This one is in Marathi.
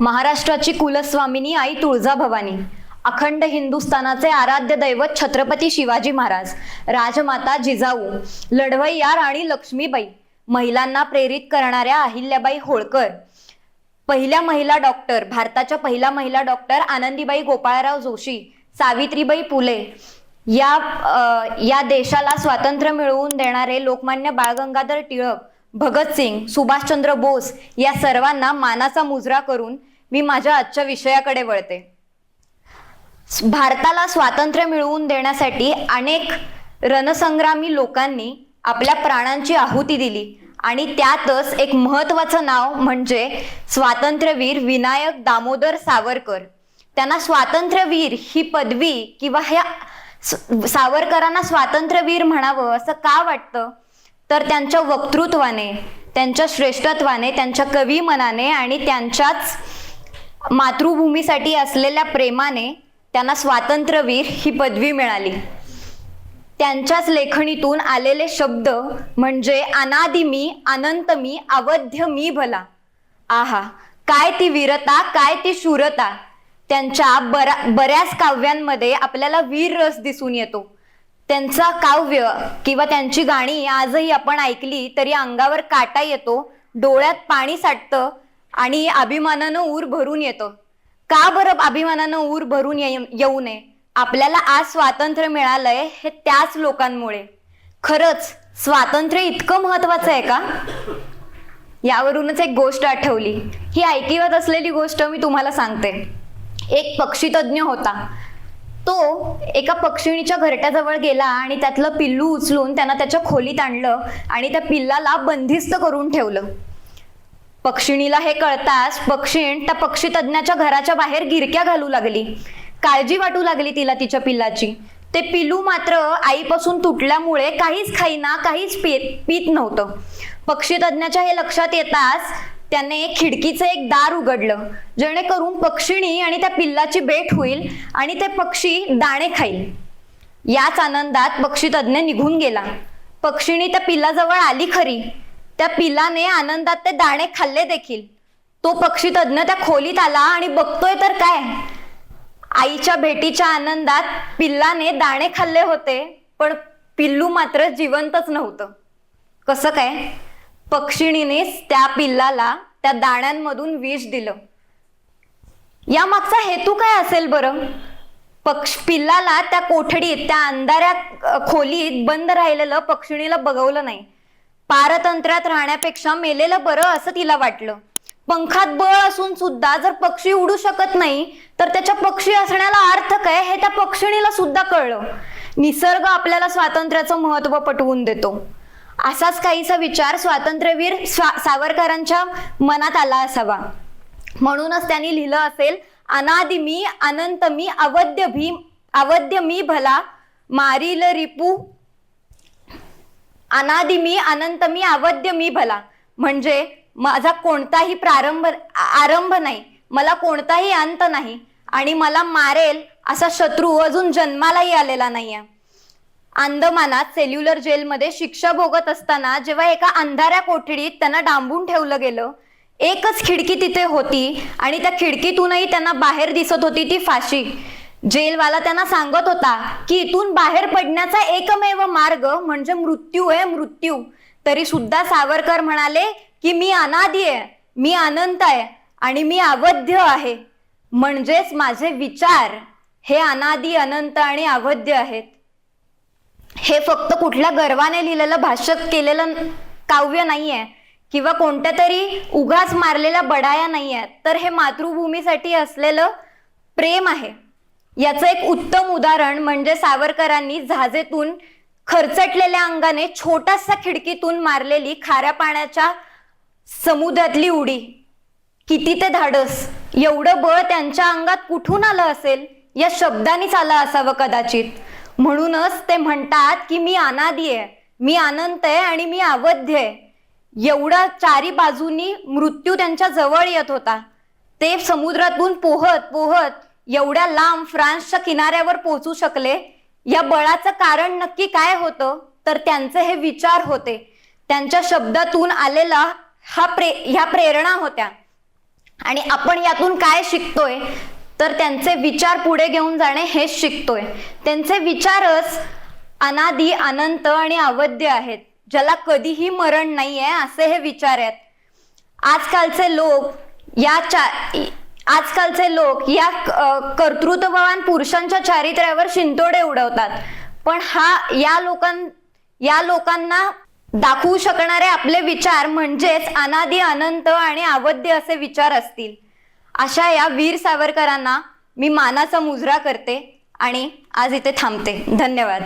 महाराष्ट्राची कुलस्वामिनी आई तुळजाभवानी अखंड हिंदुस्थानाचे आराध्य दैवत छत्रपती शिवाजी महाराज राजमाता जिजाऊ लढवय्या राणी लक्ष्मीबाई महिलांना प्रेरित करणाऱ्या अहिल्याबाई होळकर. पहिल्या महिला डॉक्टर भारताच्या पहिल्या महिला डॉक्टर आनंदीबाई गोपाळराव जोशी सावित्रीबाई फुले या या देशाला स्वातंत्र्य मिळवून देणारे लोकमान्य बाळगंगाधर टिळक भगतसिंग सुभाषचंद्र बोस या सर्वांना मानाचा मुजरा करून मी माझ्या आजच्या विषयाकडे वळते. भारताला स्वातंत्र्य मिळवून देण्यासाठी अनेक रणसंग्रामी लोकांनी आपल्या प्राणांची आहुती दिली आणि त्यातच एक महत्वाचं नाव म्हणजे स्वातंत्र्यवीर विनायक दामोदर सावरकर. त्यांना स्वातंत्र्यवीर ही पदवी किंवा ह्या सावरकरांना स्वातंत्र्यवीर म्हणावं असं का वाटतं? तर त्यांच्या वक्तृत्वाने त्यांच्या श्रेष्ठत्वाने त्यांच्या कवी मनाने आणि त्यांच्याच मातृभूमीसाठी असलेल्या प्रेमाने त्यांना स्वातंत्र्यवीर ही पदवी मिळाली. त्यांच्याच लेखणीतून आलेले शब्द म्हणजे अनादि मी अनंत मी अवध्य मी भला. आहा काय ती वीरता काय ती शूरता? त्यांच्या बरा बऱ्याच काव्यांमध्ये आपल्याला वीर रस दिसून येतो. त्यांचा काव्य किंवा त्यांची गाणी आजही आपण ऐकली तरी अंगावर काटा येतो डोळ्यात पाणी साठतं आणि अभिमानानं ऊर भरून येतं. का बरं अभिमानानं ऊर भरून ये- येऊ नये? आपल्याला आज स्वातंत्र्य मिळालंय हे त्याच लोकांमुळे. खरंच स्वातंत्र्य इतकं महत्वाचं आहे का? यावरूनच एक गोष्ट आठवली. ही ऐकिवत असलेली गोष्ट मी तुम्हाला सांगते. एक पक्षीतज्ञ होता. तो एका पक्षिणीच्या घरट्याजवळ गेला आणि त्यातलं पिल्लू उचलून त्यांना त्याच्या खोलीत आणलं आणि त्या पिल्लाला बंदिस्त करून ठेवलं. पक्षिणीला हे कळताच पक्षीण त्या पक्षीतज्ञाच्या घराच्या बाहेर गिरक्या घालू लागली. काळजी वाटू लागली तिला तिच्या पिल्लाची ते पिल्लू मात्र आईपासून तुटल्यामुळे काहीच खाईना काहीच पीत पीत नव्हतं. पक्षीतज्ञाच्या हे लक्षात येताच त्याने खिडकीचं एक दार उघडलं जेणेकरून पक्षिणी आणि त्या पिल्लाची भेट होईल आणि ते पक्षी दाणे खाईल. याच आनंदात पक्षीतज्ञ निघून गेला. पक्षिणी त्या पिल्लाजवळ आली खरी. त्या पिल्लाने आनंदात ते दाणे खाल्ले देखील. तो पक्षी तज्ज्ञ त्या खोलीत आला आणि बघतोय तर काय? आईच्या भेटीच्या आनंदात पिल्लाने दाणे खाल्ले होते पण पिल्लू मात्र जिवंतच नव्हतं. कसं काय? पक्षिणीनेच त्या पिल्लाला त्या दाण्यांमधून विष दिलं. यामागचा हेतू काय असेल बरं? पक्ष पिल्लाला त्या कोठडीत त्या अंधाऱ्या खोलीत बंद राहिलेलं पक्षिणीला बघवलं नाही. पारतंत्र्यात राहण्यापेक्षा मेलेलं बरं असं तिला वाटलं. पंखात बळ असून सुद्धा जर पक्षी उडू शकत नाही तर त्याच्या पक्षी असण्याला अर्थ काय हे त्या पक्षिणीला सुद्धा कळलं. निसर्ग आपल्याला स्वातंत्र्याचं महत्त्व पटवून देतो. असाच काहीसा विचार स्वातंत्र्यवीर स्वा- सावरकरांच्या मनात आला असावा. म्हणूनच त्यांनी लिहिलं असेल अनादि मी अनंत मी अवध्य भी अवध्य मी भला मारील रिपू अनादि मी अनंत मी अवध्य मी भला. म्हणजे माझा कोणताही प्रारंभ आरंभ नाही. मला कोणताही अंत नाही. आणि मला मारेल असा शत्रू अजून जन्मालाही आलेला नाहीये. अंदमानात सेल्युलर जेलमध्ये शिक्षा भोगत असताना जेव्हा एका अंधाऱ्या कोठडीत त्यांना डांबून ठेवलं गेलं एकच खिडकी तिथे होती आणि त्या खिडकीतूनही त्यांना बाहेर दिसत होती ती फाशी. जेलवाला त्यांना सांगत होता की इथून बाहेर पडण्याचा एकमेव मार्ग म्हणजे मृत्यू आहे मृत्यू. तरी सुद्धा सावरकर म्हणाले की मी अनादी आहे मी अनंत आहे आणि मी अवध्य आहे. म्हणजेच माझे विचार हे अनादी अनंत आणि अवध्य आहेत. हे फक्त कुठल्या गर्वाने लिहिलेलं भाष्य केलेलं काव्य नाहीये किंवा कोणत्या तरी उगाच मारलेल्या बडाया नाहीये. तर हे मातृभूमीसाठी असलेलं प्रेम आहे. याचं एक उत्तम उदाहरण म्हणजे सावरकरांनी जहाजेतून खरचटलेल्या अंगाने छोटासा खिडकीतून मारलेली खाऱ्या पाण्याच्या समुद्रातली उडी. किती ते धाडस. एवढं बळ त्यांच्या अंगात कुठून आलं असेल? या शब्दानीच आलं असावं कदाचित. म्हणूनच ते म्हणतात की मी अनादी आहे. मी अनंत आहे आणि मी अवध्य आहे. एवढा चारी बाजूनी मृत्यू त्यांच्या जवळ येत होता. ते समुद्रातून पोहत पोहत एवढ्या लांब फ्रान्सच्या किनाऱ्यावर पोहोचू शकले? या बळाचं कारण नक्की काय होतं? तर त्यांचे हे विचार होते. त्यांच्या शब्दातून आलेला हा प्रे ह्या प्रेरणा होत्या. आणि आपण यातून काय शिकतोय? तर त्यांचे विचार पुढे घेऊन जाणे हेच शिकतोय. त्यांचे विचारच अनादी अनंत आणि अवध्य आहेत. ज्याला कधीही मरण नाहीये असे हे विचार आहेत. आजकालचे लोक या चा आजकालचे लोक या अ, कर्तृत्ववान पुरुषांच्या चारित्र्यावर शिंतोडे उडवतात. पण हा या लोकां या लोकांना दाखवू शकणारे आपले विचार म्हणजेच अनादी अनंत आणि अवध्य असे विचार असतील. अशा या वीर सावरकरांना मी मानाचा मुजरा करते आणि आज इथे थांबते. धन्यवाद.